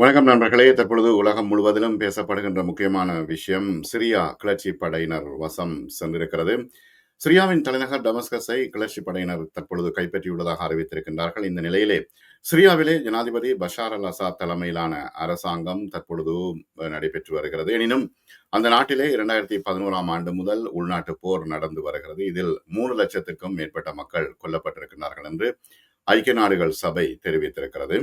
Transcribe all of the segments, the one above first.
வணக்கம் நண்பர்களே. தற்பொழுது உலகம் முழுவதிலும் பேசப்படுகின்ற முக்கியமான விஷயம் சிரியா கிளர்ச்சி படையினர் வசம் சென்றிருக்கிறது. சிரியாவின் தலைநகர் டமஸ்கஸை கிளர்ச்சி படையினர் தற்பொழுது கைப்பற்றியுள்ளதாக அறிவித்திருக்கின்றார்கள். இந்த நிலையிலே சிரியாவிலே ஜனாதிபதி பஷார் அல் அசாத் தலைமையிலான அரசாங்கம் தற்பொழுது நடைபெற்று வருகிறது. எனினும் அந்த நாட்டிலே இரண்டாயிரத்தி பதினோராம் ஆண்டு முதல் உள்நாட்டு போர் நடந்து வருகிறது. இதில் மூணு லட்சத்திற்கும் மேற்பட்ட மக்கள் கொல்லப்பட்டிருக்கிறார்கள் என்று ஐக்கிய நாடுகள் சபை தெரிவித்திருக்கிறது.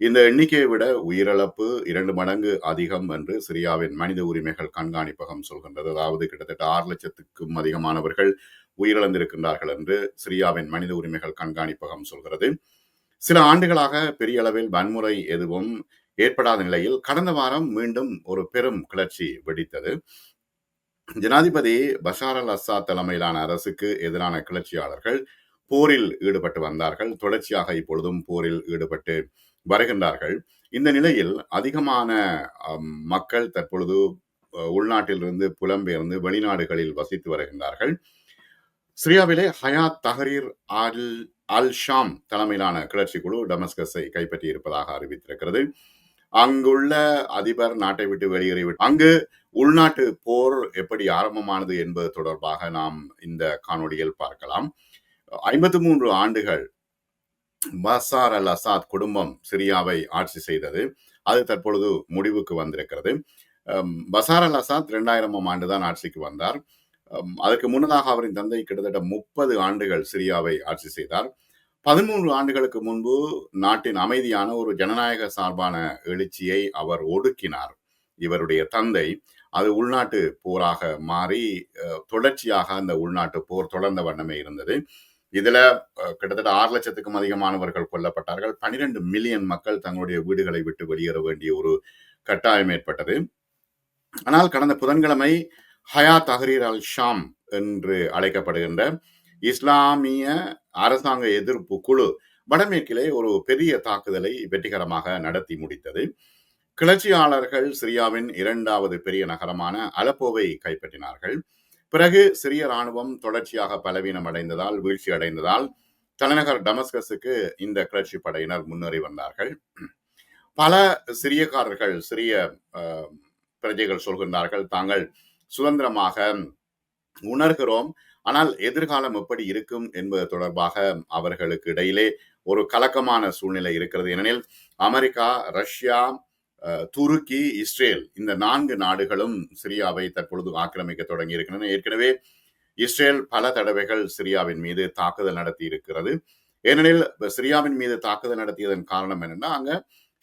இந்த எண்ணிக்கையை விட உயிரிழப்பு இரண்டு மடங்கு அதிகம் என்று சிரியாவின் மனித உரிமைகள் கண்காணிப்பகம் சொல்கின்றது. அதாவது கிட்டத்தட்ட ஆறு லட்சத்துக்கும் அதிகமானவர்கள் உயிரிழந்திருக்கின்றார்கள் என்று சிரியாவின் மனித உரிமைகள் கண்காணிப்பகம் சொல்கிறது. சில ஆண்டுகளாக பெரிய அளவில் வன்முறை எதுவும் ஏற்படாத நிலையில் கடந்த வாரம் மீண்டும் ஒரு பெரும் கிளர்ச்சி வெடித்தது. ஜனாதிபதி பஷார் அல் அசாத் தலைமையிலான அரசுக்கு எதிரான கிளர்ச்சியாளர்கள் போரில் ஈடுபட்டு வந்தார்கள். தொடர்ச்சியாக இப்பொழுதும் போரில் ஈடுபட்டு வருகின்றார்கள். இந்த நிலையில் அதிகமான மக்கள் தற்பொழுது உள்நாட்டிலிருந்து புலம்பெயர்ந்து வெளிநாடுகளில் வசித்து வருகின்றார்கள். சிரியாவிலே ஹயாத் தஹரீர் அல் அல் ஷாம் தலைமையிலான கிளர்ச்சி குழு டமஸ்கஸை கைப்பற்றி இருப்பதாக அறிவித்திருக்கிறது. அங்குள்ள அதிபர் நாட்டை விட்டு வெளியேறி அங்கு உள்நாட்டு போர் எப்படி ஆரம்பமானது என்பது தொடர்பாக நாம் இந்த காணொலியில் பார்க்கலாம். ஐம்பத்தி மூன்று ஆண்டுகள் பசார் அல் அசாத் குடும்பம் சிரியாவை ஆட்சி செய்தது. அது தற்பொழுது முடிவுக்கு வந்திருக்கிறது. பசார் அல் அசாத் இரண்டாயிரமாம் ஆண்டு தான் ஆட்சிக்கு வந்தார். அதற்கு முன்னதாக அவரின் தந்தை கிட்டத்தட்ட முப்பது ஆண்டுகள் சிரியாவை ஆட்சி செய்தார். பதிமூன்று ஆண்டுகளுக்கு முன்பு நாட்டின் அமைதியான ஒரு ஜனநாயக சார்பான எழுச்சியை அவர் ஒடுக்கினார். இவருடைய தந்தை அது உள்நாட்டு போராக மாறி தொடர்ச்சியாக அந்த உள்நாட்டு போர் தொடர்ந்த வண்ணமே இருந்தது. இதுல கிட்டத்தட்ட ஆறு லட்சத்துக்கும் அதிகமானவர்கள் கொல்லப்பட்டார்கள். பனிரெண்டு மில்லியன் மக்கள் தங்களுடைய வீடுகளை விட்டு வெளியேற வேண்டிய ஒரு கட்டாயம் ஏற்பட்டது. ஆனால் கடந்த புதன்கிழமை ஹயா தஹரீர் அல் ஷாம் என்று அழைக்கப்படுகின்ற இஸ்லாமிய அரசாங்க எதிர்ப்பு குழு வடமேற்கிலே ஒரு பெரிய தாக்குதலை வெற்றிகரமாக நடத்தி முடித்தது. கிளர்ச்சியாளர்கள் சிரியாவின் இரண்டாவது பெரிய நகரமான அலப்போவை கைப்பற்றினார்கள். பிறகு சிரிய ராணுவம் தொடர்ச்சியாக பலவீனம் அடைந்ததால் வீழ்ச்சி அடைந்ததால் தலைநகர் டமஸ்கஸுக்கு இந்த கிளர்ச்சி படையினர் முன்னேறி வந்தார்கள். பல சிரியக்காரர்கள் சிறிய பிரஜைகள் சொல்கின்றார்கள் தாங்கள் சுதந்திரமாக உணர்கிறோம் ஆனால் எதிர்காலம் எப்படி இருக்கும் என்பது தொடர்பாக அவர்களுக்கு இடையிலே ஒரு கலக்கமான சூழ்நிலை இருக்கிறது. ஏனெனில் அமெரிக்கா ரஷ்யா துருக்கி இஸ்ரேல் இந்த நான்கு நாடுகளும் சிரியாவை தற்பொழுது ஆக்கிரமிக்க தொடங்கி இருக்கின்றன ஏற்கனவே இஸ்ரேல் பல தடவைகள் சிரியாவின் மீது தாக்குதல் நடத்தி இருக்கிறது ஏனெனில் சிரியாவின் மீது தாக்குதல் நடத்தியதன் காரணம் என்னன்னா அங்க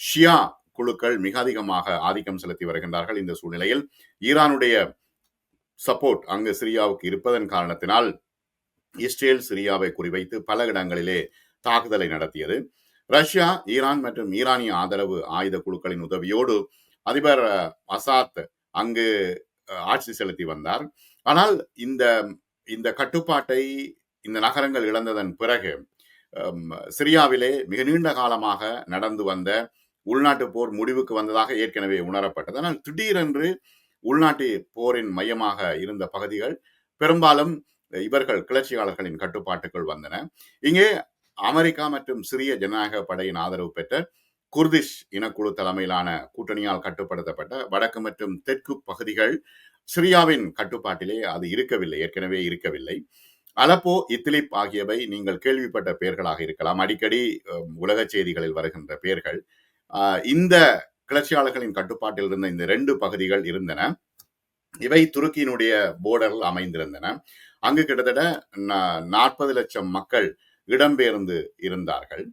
ஷியா குழுக்கள் மிக அதிகமாக ஆதிக்கம் செலுத்தி வருகின்றார்கள். இந்த சூழ்நிலையில் ஈரானுடைய சப்போர்ட் அங்கு சிரியாவுக்கு இருப்பதன் காரணத்தினால் இஸ்ரேல் சிரியாவை குறிவைத்து பல இடங்களிலே தாக்குதலை நடத்தியது. ரஷ்யா ஈரான் மற்றும் ஈரானிய ஆதரவு ஆயுத குழுக்களின் உதவியோடு அதிபர் அசாத் அங்கு ஆட்சி செலுத்தி வந்தார். ஆனால் இந்த இந்த கட்டுப்பாட்டை இந்த நகரங்கள் இழந்ததன் பிறகு சிரியாவிலே மிக நீண்ட காலமாக நடந்து வந்த உள்நாட்டு போர் முடிவுக்கு வந்ததாக ஏற்கனவே உணரப்பட்டது. ஆனால் திடீரென்று உள்நாட்டு போரின் மையமாக இருந்த பகுதிகள் பெரும்பாலும் இவர்கள் கிளர்ச்சியாளர்களின் கட்டுப்பாட்டுக்குள் வந்தன. இங்கே அமெரிக்கா மற்றும் சிரிய ஜனநாயக படையின் ஆதரவு பெற்ற குர்திஷ் இனக்குழு தலைமையிலான கூட்டணியால் கட்டுப்படுத்தப்பட்ட வடக்கு மற்றும் தெற்கு பகுதிகள் சிரியாவின் கட்டுப்பாட்டிலே அது இருக்கவில்லை ஏற்கனவே இருக்கவில்லை. அலப்போ இத்திலிப் ஆகியவை நீங்கள் கேள்விப்பட்ட பெயர்களாக இருக்கலாம். அடிக்கடி உலக செய்திகளில் வருகின்ற பெயர்கள். இந்த கிளர்ச்சியாளர்களின் கட்டுப்பாட்டில் இருந்த இந்த ரெண்டு பகுதிகள் இருந்தன. இவை துருக்கியினுடைய போர்டரில் அமைந்திருந்தன. அங்கு கிட்டத்தட்ட நாற்பது லட்சம் மக்கள் இடம்பெயர்ந்து இருந்தார்கள்.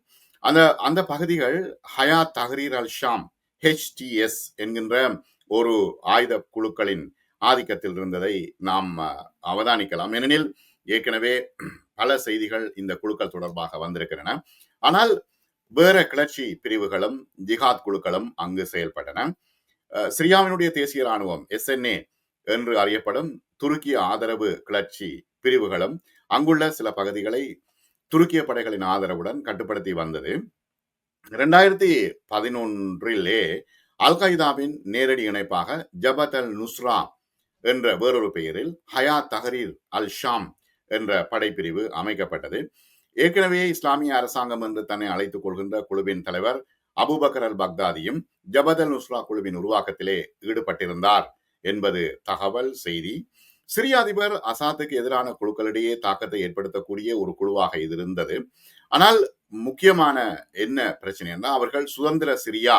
அந்த அந்த பகுதிகள் ஹயா தஹரீர் அல் ஷாம் ஹெச்டிஎஸ் என்கின்ற ஒரு ஆயுத குழுக்களின் ஆதிக்கத்தில் இருந்ததை நாம் அவதானிக்கலாம். ஏனெனில் ஏற்கனவே பல செய்திகள் இந்த குழுக்கள் தொடர்பாக வந்திருக்கின்றன. ஆனால் வேற கிளர்ச்சி பிரிவுகளும் ஜிஹாத் குழுக்களும் அங்கு செயல்பட்டன. சிரியாவினுடைய தேசிய ராணுவம் எஸ்என்ஏ என்று அறியப்படும் துருக்கிய ஆதரவு கிளர்ச்சி பிரிவுகளும் அங்குள்ள சில பகுதிகளை துருக்கிய படைகளின் ஆதரவுடன் கட்டுப்படுத்தி வந்தது. இரண்டாயிரத்தி பதினொன்றிலே அல் கைதாவின் நேரடி இணைப்பாக ஜபத் அல் நுஸ்ரா என்ற வேறொரு பெயரில் ஹயா தஹரீர் அல் ஷாம் என்ற படைப்பிரிவு அமைக்கப்பட்டது. ஏற்கனவே இஸ்லாமிய அரசாங்கம் என்று தன்னை அழைத்துக் கொள்கின்ற குழுவின் தலைவர் அபுபக்கர் அல் பக்தாதியும் ஜபத் அல் நுஸ்ரா குழுவின் உருவாக்கத்திலே ஈடுபட்டிருந்தார் என்பது தகவல் செய்தி. சிரிய அதிபர் அசாத்துக்கு எதிரான குழுக்களிடையே தாக்கத்தை ஏற்படுத்தக்கூடிய ஒரு குழுவாக இது இருந்தது. ஆனால் முக்கியமான என்ன பிரச்சனைன்னா அவர்கள் சுதந்திர சிரியா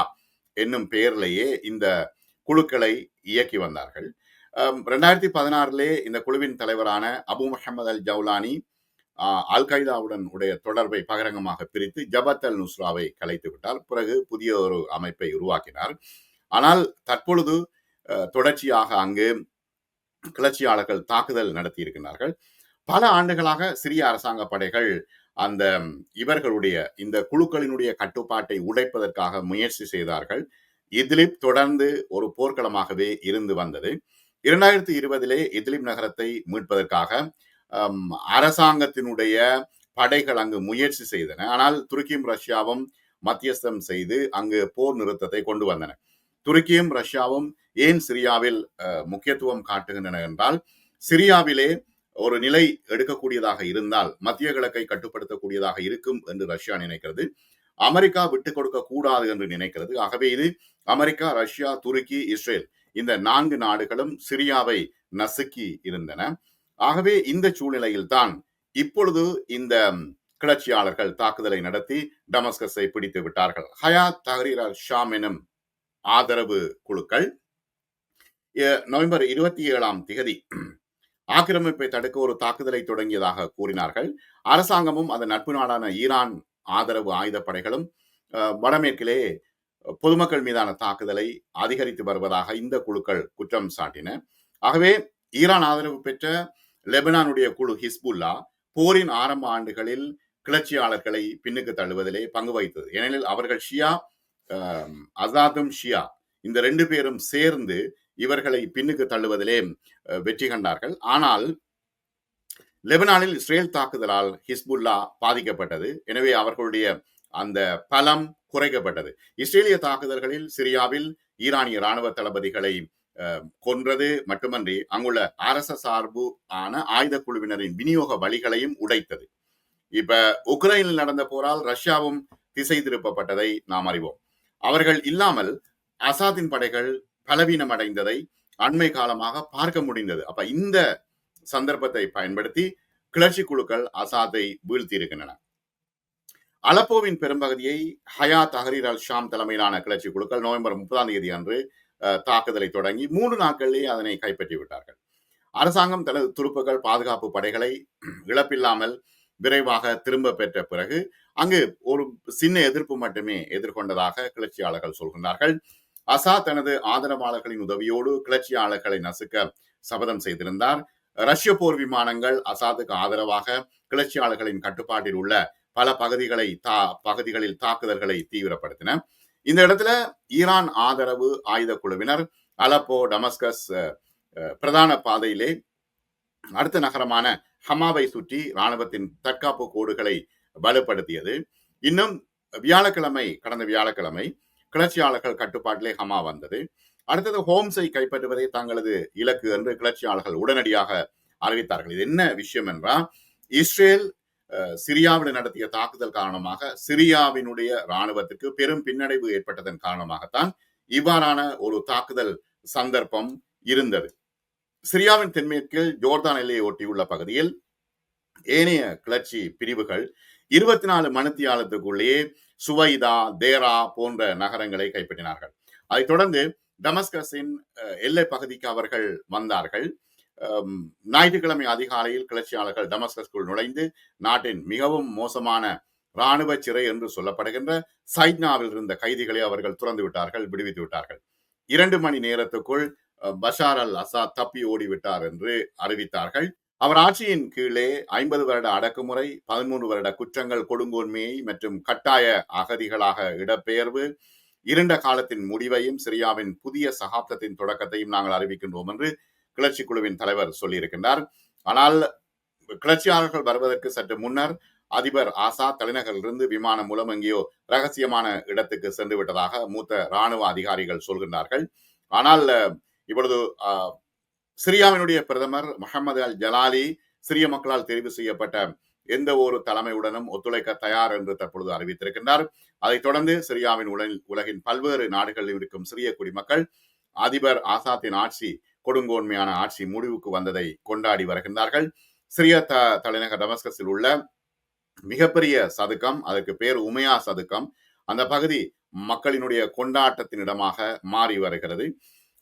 என்னும் பெயர்லேயே இந்த குழுக்களை இயக்கி வந்தார்கள். ரெண்டாயிரத்தி பதினாறிலே இந்த குழுவின் தலைவரான அபு முஹமது அல் ஜவுலானி அல்கைதாவுடன் உடைய தொடர்பை பகிரங்கமாக பிரித்து ஜபத் அல் நுஸ்ராவை கலைத்து விட்டார். பிறகு புதிய ஒரு அமைப்பை உருவாக்கினார். ஆனால் தற்பொழுது தொடர்ச்சியாக அங்கு கிளர்ச்சியாளர்கள் தாக்குதல் நடத்தி இருக்கின்றார்கள் பல ஆண்டுகளாக சிரிய அரசாங்க படைகள் அந்த இவர்களுடைய இந்த குழுக்களினுடைய கட்டுப்பாட்டை உடைப்பதற்காக முயற்சி செய்தார்கள். இத்லிப் தொடர்ந்து ஒரு போர்க்களமாகவே இருந்து வந்தது. இரண்டாயிரத்தி இருபதிலே இத்லிப் நகரத்தை மீட்பதற்காக அரசாங்கத்தினுடைய படைகள் அங்கு முயற்சி செய்தன. ஆனால் துருக்கியும் ரஷ்யாவும் மத்தியஸ்தம் செய்து அங்கு போர் நிறுத்தத்தை கொண்டு வந்தன. துருக்கியும் ரஷ்யாவும் ஏன் சிரியாவில் முக்கியத்துவம் காட்டுகின்றன என்றால் சிரியாவிலே ஒரு நிலை எடுக்கக்கூடியதாக இருந்தால் மத்திய கிழக்கை கட்டுப்படுத்தக்கூடியதாக இருக்கும் என்று ரஷ்யா நினைக்கிறது. அமெரிக்கா விட்டுக் கொடுக்க கூடாது என்று நினைக்கிறது. ஆகவே இது அமெரிக்கா ரஷ்யா துருக்கி இஸ்ரேல் இந்த நான்கு நாடுகளும் சிரியாவை நசுக்கி இருந்தன. ஆகவே இந்த சூழ்நிலையில்தான் இப்பொழுது இந்த கிளர்ச்சியாளர்கள் தாக்குதலை நடத்தி டமஸ்கஸை பிடித்து விட்டார்கள். ஹயா தஹரீர் ஷாம் எனும் ஆதரவு குழுக்கள். நவம்பர் இருபத்தி ஏழாம் திகதி ஆக்கிரமிப்பை தடுக்க ஒரு தாக்குதலை தொடங்கியதாக கூறினார்கள். அரசாங்கமும் அதன் நட்பு நாடான ஈரான் ஆதரவு ஆயுதப்படைகளும் வடமேற்கிலே பொதுமக்கள் மீதான தாக்குதலை அதிகரித்து வருவதாக இந்த குழுக்கள் குற்றம் சாட்டின. ஆகவே ஈரான் ஆதரவு பெற்ற லெபனானுடைய குழு ஹிஸ்புல்லா போரின் ஆரம்ப ஆண்டுகளில் கிளர்ச்சியாளர்களை பின்னுக்கு தள்ளுவதிலே பங்கு வகித்தது. ஏனெனில் அவர்கள் ஷியா அசாதும் ஷியா. இந்த ரெண்டு பேரும் சேர்ந்து இவர்களை பின்னுக்கு தள்ளுவதிலே வெற்றி கண்டார்கள். ஆனால் லெபனானில் இஸ்ரேல் தாக்குதலால் ஹிஸ்புல்லா பாதிக்கப்பட்டது. எனவே அவர்களுடைய அந்த பலம் குறைக்கப்பட்டது. இஸ்ரேலிய தாக்குதல்களில் சிரியாவில் ஈரானிய ராணுவ தளபதிகளை கொன்றது மட்டுமன்றி அங்குள்ள அரச சார்பு ஆன ஆயுத குழுவினரின் விநியோக வழிகளையும் உடைத்தது. இப்ப உக்ரைனில் நடந்த போரால் ரஷ்யாவும் திசை திருப்பப்பட்டதை நாம் அறிவோம். அவர்கள் இல்லாமல் அசாதின் படைகள் பலவீனம் அடைந்ததை அண்மை காலமாக பார்க்க முடிந்தது. அப்ப இந்த சந்தர்ப்பத்தை பயன்படுத்தி கிளர்ச்சி குழுக்கள் அசாத்தை வீழ்த்தி இருக்கின்றன அலப்போவின் பெரும்பகுதியை ஹயா தஹரீர் அல் ஷாம் தலைமையிலான கிளர்ச்சி குழுக்கள் நவம்பர் முப்பதாம் தேதி அன்று தாக்குதலை தொடங்கி மூன்று நாட்களிலேயே அதனை கைப்பற்றி விட்டார்கள் அரசாங்கம் தனது துருப்புகள் பாதுகாப்பு படைகளை இழப்பில்லாமல் விரைவாக திரும்ப பெற்ற பிறகு அங்கு ஒரு சின்ன எதிர்ப்பு மட்டுமே எதிர்கொண்டதாக கிளர்ச்சியாளர்கள் சொல்கின்றார்கள். அசா தனது ஆதரவாளர்களின் உதவியோடு கிளர்ச்சியாளர்களை நசுக்க சபதம் செய்திருந்தார். ரஷ்ய போர் விமானங்கள் அசாதுக்கு ஆதரவாக கிளர்ச்சியாளர்களின் கட்டுப்பாட்டில் உள்ள பல பகுதிகளை தா பகுதிகளில் தாக்குதல்களை தீவிரப்படுத்தின. இந்த இடத்துல ஈரான் ஆதரவு ஆயுத குழுவினர் அலப்போ டமஸ்கஸ் பிரதான பாதையிலே அடுத்த நகரமான ஹமாவை சுற்றி இராணுவத்தின் தற்காப்பு கோடுகளை வலுப்படுத்தியது. இன்னும் வியாழக்கிழமை கடந்த வியாழக்கிழமை கிளர்ச்சியாளர்கள் கட்டுப்பாட்டிலே ஹமா வந்தது. அடுத்தது ஹோம்ஸை கைப்பற்றுவதே தங்களது இலக்கு என்று கிளர்ச்சியாளர்கள் உடனடியாக அறிவித்தார்கள். இது என்ன விஷயம் என்றால் இஸ்ரேல் சிரியாவில் நடத்திய தாக்குதல் காரணமாக சிரியாவினுடைய இராணுவத்திற்கு பெரும் பின்னடைவு ஏற்பட்டதன் காரணமாகத்தான் இவ்வாறான ஒரு தாக்குதல் சந்தர்ப்பம் இருந்தது. சிரியாவின் தென்மேற்கில் ஜோர்தான் எல்லையை ஒட்டியுள்ள பகுதியில் ஏனைய கிளர்ச்சி பிரிவுகள் இருபத்தி நாலு மணித்தியாலத்துக்குள்ளேயே சுவைதா தேரா போன்ற நகரங்களை கைப்பற்றினார்கள். அதைத் தொடர்ந்து டமஸ்கஸின் எல்லை பகுதிக்கு அவர்கள் வந்தார்கள். ஞாயிற்றுக்கிழமை அதிகாலையில் கிளர்ச்சியாளர்கள் டமஸ்கஸ்குள் நுழைந்து நாட்டின் மிகவும் மோசமான இராணுவ சிறை என்று சொல்லப்படுகின்ற சைட்னாவில் இருந்த கைதிகளை அவர்கள் துறந்து விட்டார்கள் விடுவித்து விட்டார்கள். இரண்டு மணி நேரத்துக்குள் பஷார் அல் அசாத் தப்பி ஓடிவிட்டார் என்று அறிவித்தார்கள். அவர் ஆட்சியின் கீழே ஐம்பது வருட அடக்குமுறை பதிமூன்று வருட குற்றங்கள் கொடுங்கோன்மையை மற்றும் கட்டாய அகதிகளாக இடப்பெயர்வு இருண்ட காலத்தின் முடிவையும் சிரியாவின் புதிய சகாப்தத்தின் தொடக்கத்தையும் நாங்கள் அறிவிக்கின்றோம் என்று கிளர்ச்சி குழுவின் தலைவர் சொல்லியிருக்கின்றார். ஆனால் கிளர்ச்சியாளர்கள் வருவதற்கு சற்று முன்னர் அதிபர் ஆசா தலைநகரிலிருந்து விமானம் மூலம் எங்கேயோ ரகசியமான இடத்துக்கு சென்று விட்டதாக மூத்த ராணுவ அதிகாரிகள் சொல்கின்றார்கள். ஆனால் இப்பொழுது சிரியாவினுடைய பிரதமர் முகமது அல் ஜலாலி சிரிய மக்களால் தெரிவு செய்யப்பட்ட எந்த ஒரு தலைமையுடனும் ஒத்துழைக்க தயார் என்று தற்பொழுது அறிவித்திருக்கின்றார். அதைத் தொடர்ந்து சிரியாவின் உலகின் பல்வேறு நாடுகளில் இருக்கும் சிறிய குடிமக்கள் அதிபர் ஆசாத்தின் ஆட்சி கொடுங்கோன்மையான ஆட்சி முடிவுக்கு வந்ததை கொண்டாடி வருகின்றார்கள். சிரிய த தலைநகர் டமஸ்கஸில் உள்ள மிகப்பெரிய சதுக்கம் அதற்கு பேர் உமையா சதுக்கம் அந்த பகுதி மக்களினுடைய கொண்டாட்டத்தின் இடமாக மாறி வருகிறது.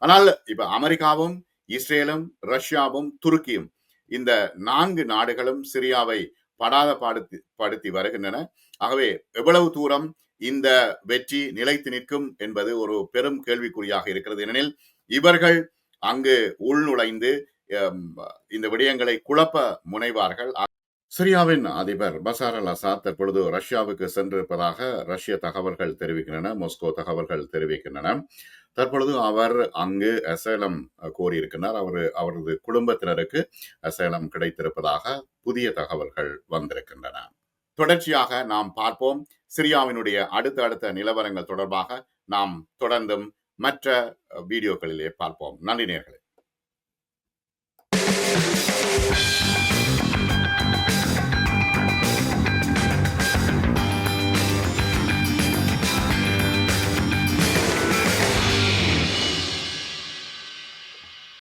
ஆனால் இப்ப அமெரிக்காவும் இஸ்ரேலும் ரஷ்யாவும் துருக்கியும் இந்த நான்கு நாடுகளும் சிரியாவை படாத பாடுத்தி படுத்தி வருகின்றன. ஆகவே எவ்வளவு தூரம் இந்த வெற்றி நிலைத்து நிற்கும் என்பது ஒரு பெரும் கேள்விக்குறியாக இருக்கிறது. ஏனெனில் இவர்கள் அங்கு உள்நுழைந்து இந்த விடயங்களை குழப்ப முனைவார்கள். சிரியாவின் அதிபர் பசார் அல் அசாத் தற்பொழுது ரஷ்யாவுக்கு சென்றிருப்பதாக ரஷ்ய தகவல்கள் தெரிவிக்கின்றன மொஸ்கோ தகவல்கள் தெரிவிக்கின்றன. தற்பொழுது அவர் அங்கு அசேலம் கோரியிருக்கிறார். அவர் அவரது குடும்பத்தினருக்கு அசேலம் கிடைத்திருப்பதாக புதிய தகவல்கள் வந்திருக்கின்றன. தொடர்ச்சியாக நாம் பார்ப்போம். சிரியாவினுடைய அடுத்த அடுத்த நிலவரங்கள் தொடர்பாக நாம் தொடர்ந்தும் மற்ற வீடியோக்களிலே பார்ப்போம். நன்றி நேர்களே